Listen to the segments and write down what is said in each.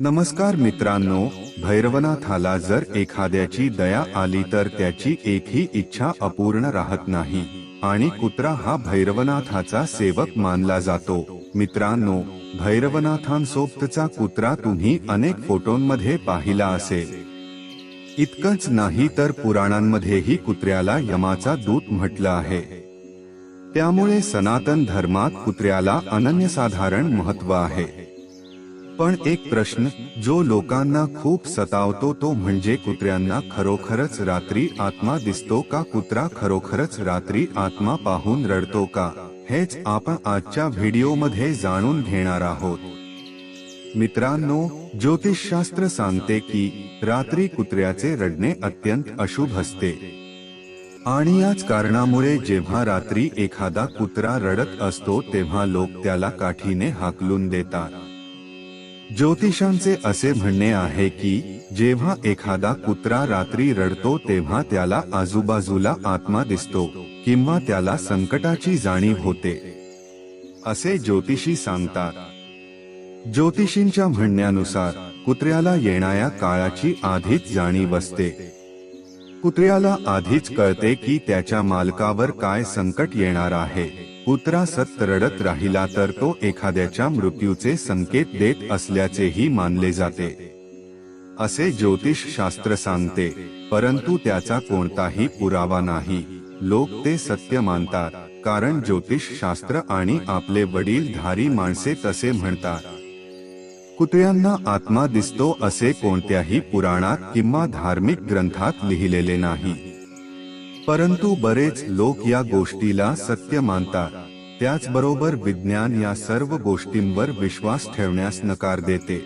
नमस्कार मित्रांनो भैरवनाथाला जर एखाद्याची दया आली तर त्याची एकही इच्छा अपूर्ण राहत नाही. आणि कुत्रा हा भैरवनाथाचा सेवक मानला जातो. मित्रांनो भैरवनाथांसोबतचा कुत्रा तुम्ही अनेक फोटोंमध्ये पाहिला असेल. इतकंच नाही तर पुराणांमध्येही कुत्र्याला यमाचा दूत म्हटलं आहे. त्यामुळे सनातन धर्मात कुत्र्याला अनन्यसाधारण महत्त्व आहे. पण एक प्रश्न जो लोकांना खूप सतावतो तो म्हणजे कुत्र्यांना खरोखरच रात्री आत्मा दिसतो का? कुत्रा खरोखरच रात्री आत्मा पाहून रडतो का? हेच आपण आजच्या व्हिडिओमध्ये जाणून घेणार आहोत. मित्रांनो ज्योतिषशास्त्र सांगते की रात्री कुत्र्याचे रडणे अत्यंत अशुभ असते. आणि याच कारणामुळे जेव्हा रात्री एखादा कुत्रा रडत असतो तेव्हा लोक त्याला काठीने हाकलून देतात. ज्योतिषांचे असे म्हणणे आहे की जेव्हा एखादा कुत्रा रात्री रडतो तेव्हा त्याला आजूबाजूला आत्मा दिसतो किंवा त्याला संकटाची जाणीव होते. असे ज्योतिषी सांगतात. ज्योतिषींच्या म्हणण्यानुसार कुत्र्याला येणाऱ्या काळाची आधीच जाणीव असते. कुत्र्याला आधीच कळते की त्याच्या मालकावर काय संकट येणार आहे. कुत्रा सत रडत राहिला तर तो एखाद्याच्या मृत्यूचे संकेत देत असल्याचेही मानले जाते. असे ज्योतिष शास्त्र सांगते परंतु त्याचा कोणताही पुरावा नाही. लोक ते सत्य मानतात कारण ज्योतिष शास्त्र आणि आपले वडीलधारी माणसे तसे म्हणतात. कुत्र्यांना आत्मा दिसतो असे कोणत्याही पुराणात किंवा धार्मिक ग्रंथात लिहिलेले नाही. परंतु बरेच लोक या गोष्टीला सत्य मानतात. त्याचबरोबर विज्ञान या सर्व गोष्टींवर विश्वास ठेवण्यास नकार देते.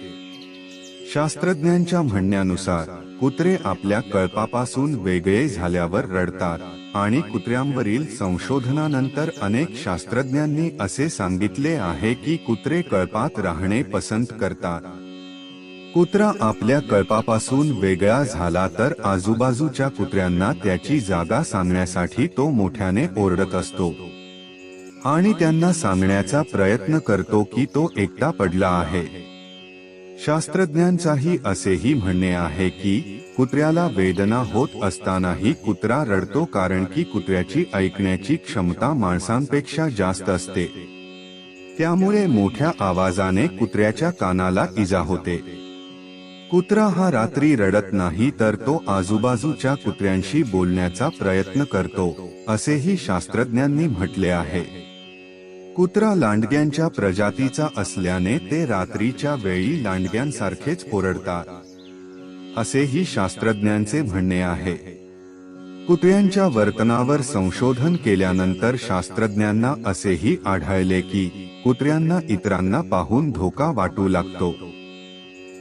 शास्त्रज्ञांच्या म्हणण्यानुसार कुत्रे आपल्या कळपापासून वेगळे झाल्यावर रडतात आणि कुत्र्यांवरील संशोधनानंतर अनेक शास्त्रज्ञांनी असे सांगितले आहे की कुत्रे कळपात राहणे पसंत करतात. कुत्रा आपल्या कळपापासून वेगळा झाला तर आजूबाजूच्या कुत्र्यांना त्याची जागा सांगण्यासाठी तो मोठ्याने ओरडत असतो. आणि त्यांना सांगण्याचा प्रयत्न करतो की तो एकटा पडला आहे. शास्त्रज्ञांचाही असेही म्हणणे आहे की कुत्र्याला वेदना होत असतानाही कुत्रा रडतो कारण की कुत्र्याची ऐकण्याची क्षमता माणसांपेक्षा जास्त असते. त्यामुळे मोठ्या आवाजाने कुत्र्याच्या कानाला इजा होते. कुत्रा हा रात्री रडत नाही तर तो आजूबाजूच्या कुत्र्यांशी बोलण्याचा प्रयत्न करतो असेही शास्त्रज्ञांनी म्हटले आहे. कुत्रा लांडग्यांच्या प्रजातीचा असल्याने ते रात्रीच्या वेळी लांडग्यांसारखेच ओरडतात असेही शास्त्रज्ञांचे म्हणणे आहे. कुत्र्यांच्या वर्तनावर संशोधन केल्यानंतर शास्त्रज्ञांना असेही आढळले की कुत्र्यांना इतरांना पाहून धोका वाटू लागतो.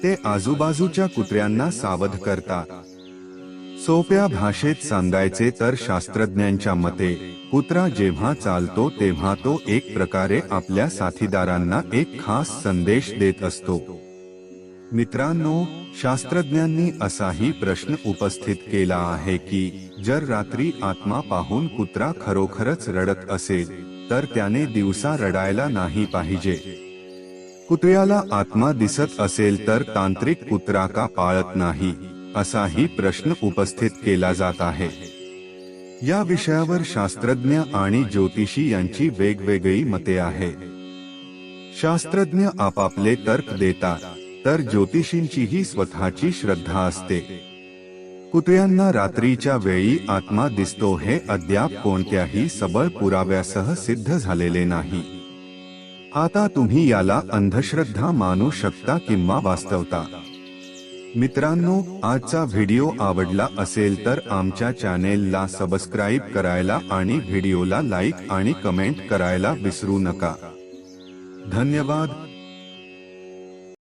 ते आजूबाजूच्या कुत्र्यांना सावध करतात. सोप्या भाषेत सांगायचे तर शास्त्रज्ञांच्या मते कुत्रा जेव्हा चालतो तेव्हा तो एक प्रकारे आपल्या साथीदारांना एक खास संदेश देत असतो. मित्रांनो शास्त्रज्ञांनी असाही प्रश्न उपस्थित केला आहे की जर रात्री आत्मा पाहून कुत्रा खरोखरच रडत असेल तर त्याने दिवसा रडायला नाही पाहिजे. कुत्र्याला आत्मा दिसत असेल तर तांत्रिक कुत्रा का पाळत नाही, असाही प्रश्न उपस्थित केला जात आहे. या विषयावर शास्त्रज्ञ आणि ज्योतिषी यांची वेगवेगळी मते आहे. शास्त्रज्ञ आपापले तर्क देतात, तर ज्योतिषींचीही स्वतःची श्रद्धा असते. कुत्र्यांना रात्रीच्या वेळी आत्मा दिसतो हे अद्याप कोणत्याही सबळ पुराव्यासह सिद्ध झालेले नाही. आता तुम्ही याला अंधश्रद्धा मानू शकता किंवा वास्तवता. मित्रांनो आजचा व्हिडिओ आवडला असेल तर आमच्या चॅनेलला सबस्क्राईब करायला आणि व्हिडिओला लाईक आणि कमेंट करायला विसरू नका. धन्यवाद.